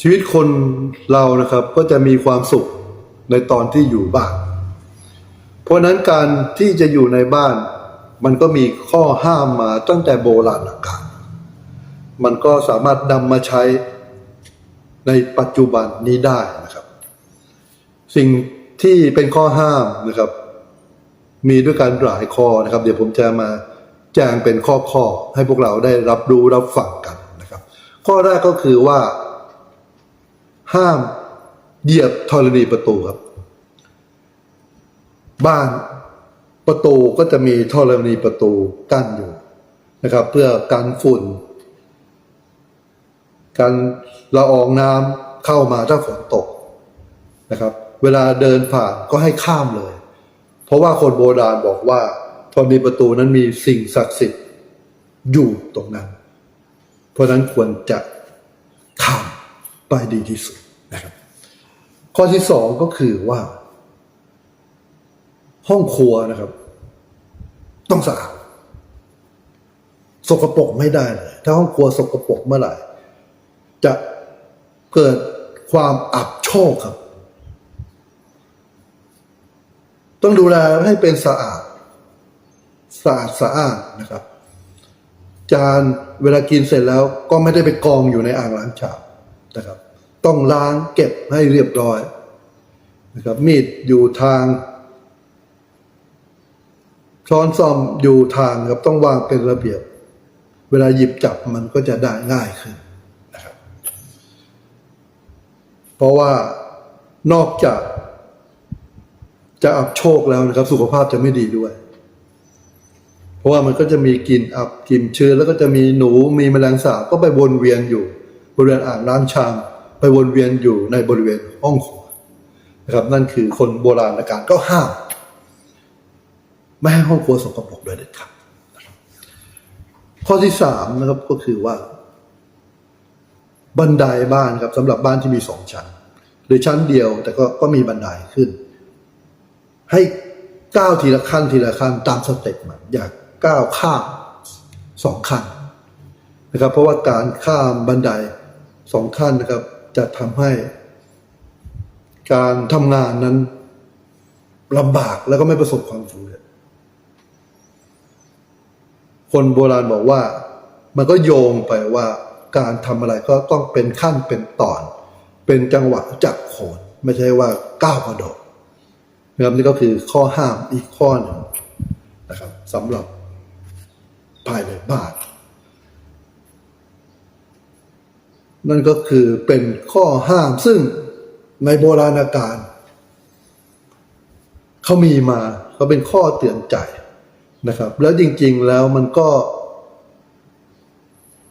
ชีวิตคนเรานะครับก็จะมีความสุขในตอนที่อยู่บ้าน เพราะนั้นการที่จะอยู่ในบ้าน มันก็มีข้อห้ามมาตั้งแต่โบราณกาลมันก็สามารถนำมาใช้ในปัจจุบันนี้ได้นะครับ สิ่งที่เป็นข้อห้ามนะครับ มีด้วยกันหลายข้อนะครับ เดี๋ยวผมจะมาแจ้งเป็นข้อข้อๆให้พวกเราได้รับรู้รับฟังกันนะครับ ข้อแรกก็คือว่า ห้ามเหยียบธรณีประตูครับ บ้านประตูก็จะมีธรณีประตูกั้นอยู่นะครับ เพื่อกันฝุ่นการละอองน้ำเข้ามาถ้าฝนตกนะครับ เวลาเดินผ่านก็ให้ข้ามเลย เพราะว่าคนโบราณบอกว่าธรณีประตูนั้นมีสิ่งศักดิ์สิทธิ์อยู่ตรงนั้น เพราะฉะนั้นควรจะข้ามไปดีที่สุด นะครับ ข้อที่สองก็คือว่า ห้องครัวนะครับ ต้องสะอาดสกปรกไม่ได้เลยถ้าห้องครัวสกปรกเมื่อไหร่ จะเกิดความอับโชคครับ ต้องดูแลให้เป็นสะอาดสะอาดสะอาดนะครับ จานเวลากินเสร็จแล้วก็ไม่ได้ไปกองอยู่ในอ่างล้างชามนะครับ ต้องล้างเก็บให้เรียบร้อยนะครับมีดอยู่ทาง ช้อนซ่อมอยู่ทางครับต้องวางเป็นระเบียบ เวลาหยิบจับมันก็จะได้ง่ายขึ้นนะครับ เพราะว่านอกจากจะอับโชคแล้วนะครับ สุขภาพจะไม่ดีด้วย เพราะว่ามันก็จะมีกลิ่นอับกลิ่นเชื้อแล้วก็จะมีหนูมีแมลงสาบก็ไปวนเวียนอยู่บริเวณอ่างล้างชาม ไปวนเวียนอยู่ในบริเวณห้องครัวนะครับ นั่นคือคนโบราณการก็ห้ามไม่ให้ห้องครัวสกปรกโดยเด็ดขาดนะครับข้อที่สามนะครับก็คือว่า บันไดบ้านครับสำหรับบ้านที่มีสองชั้น หรือชั้นเดียวแต่ก็ก็มีบันไดขึ้น ให้ก้าวทีละขั้นทีละขั้นตามสเต็ปมันอย่าก้าวข้ามสองขั้นนะครับ เพราะว่าการข้ามบันไดสองขั้นนะครับ จะทำให้การทำงานนั้นลำบากแล้วก็ไม่ประสบความสำเร็จ คนโบราณบอกว่า มันก็โยงไปว่าการทำอะไรก็ต้องเป็นขั้นเป็นตอน เป็นจังหวะจักโขนไม่ใช่ว่าก้าวกระโดดนะครับนี่ก็คือข้อห้ามอีกข้อหนึ่งนะครับสำหรับภายในบ้าน นั่นก็คือเป็นข้อห้ามซึ่งในโบราณกาลเขามีมาเขาเป็นข้อเตือนใจนะครับ แล้วจริง ๆแล้วมันก็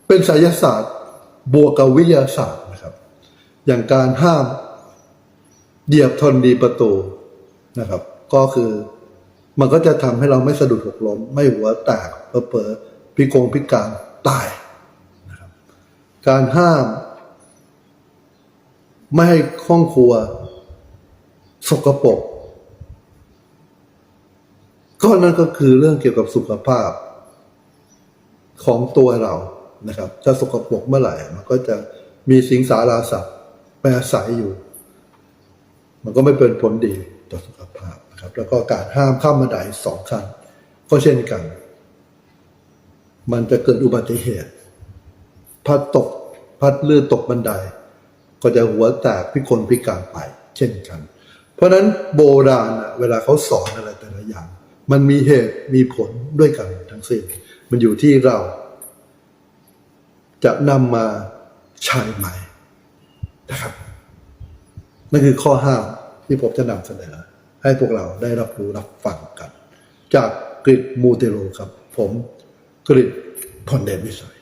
เป็นไสยศาสตร์บวกกับวิทยาศาสตร์นะครับ อย่างการห้ามเหยียบทนดีประตูนะครับ ก็คือมันก็จะทำให้เราไม่สะดุดหกล้ม ไม่หัวแตกเผลอพิกงพิการตาย การห้าม ไม่ให้ห้องครัว สกปรกก็นั่นก็คือเรื่องเกี่ยวกับสุขภาพของตัวเรานะครับ ถ้าสกปรกเมื่อไหร่ มันก็จะมีสิงสาราสัตว์ไปอาศัยอยู่ มันก็ไม่เป็นผลดีต่อสุขภาพนะครับ แล้วก็การห้ามข้ามบันไดสองขั้นก็เช่นกัน มันจะเกิดอุบัติเหตุ พัดตก พัดลื่นตกบันได ก็จะหัวแตกพิกลพิการไป เช่นกัน เพราะฉะนั้นโบราณน่ะเวลาเขาสอนอะไรแต่ละอย่าง มันมีเหตุมีผลด้วยกันทั้งสิ้น มันอยู่ที่เรา จะนำมาใช้ไหมนะครับ นั่นคือข้อห้ามที่ผมจะนำเสนอ ให้พวกเราได้รับรู้รับฟังกัน จากกริดมูเตโลครับ ผมกริดพอนเดชวิสัย